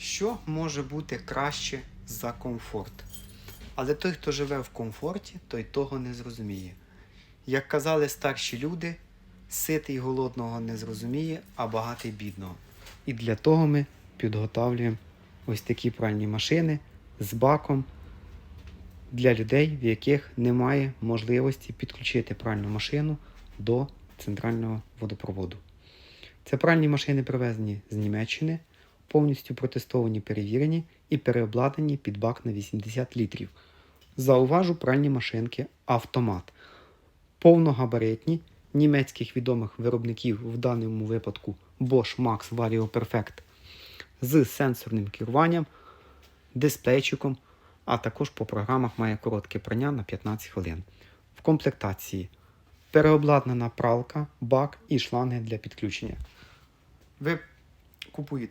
Що може бути краще за комфорт? Але той, хто живе в комфорті, той того не зрозуміє. Як казали старші люди, ситий голодного не зрозуміє, а багатий бідного. І для того ми підготовлюємо ось такі пральні машини з баком для людей, в яких немає можливості підключити пральну машину до центрального водопроводу. Це пральні машини привезені з Німеччини, повністю протестовані, перевірені і переобладнані під бак на 80 літрів. Зауважу пральні машинки автомат. Повногабаритні німецьких відомих виробників в даному випадку Bosch Max Vario Perfect з сенсорним керуванням, дисплейчиком, а також по програмах має коротке прання на 15 хвилин. В комплектації переобладнана пралка, бак і шланги для підключення. Ви купуєте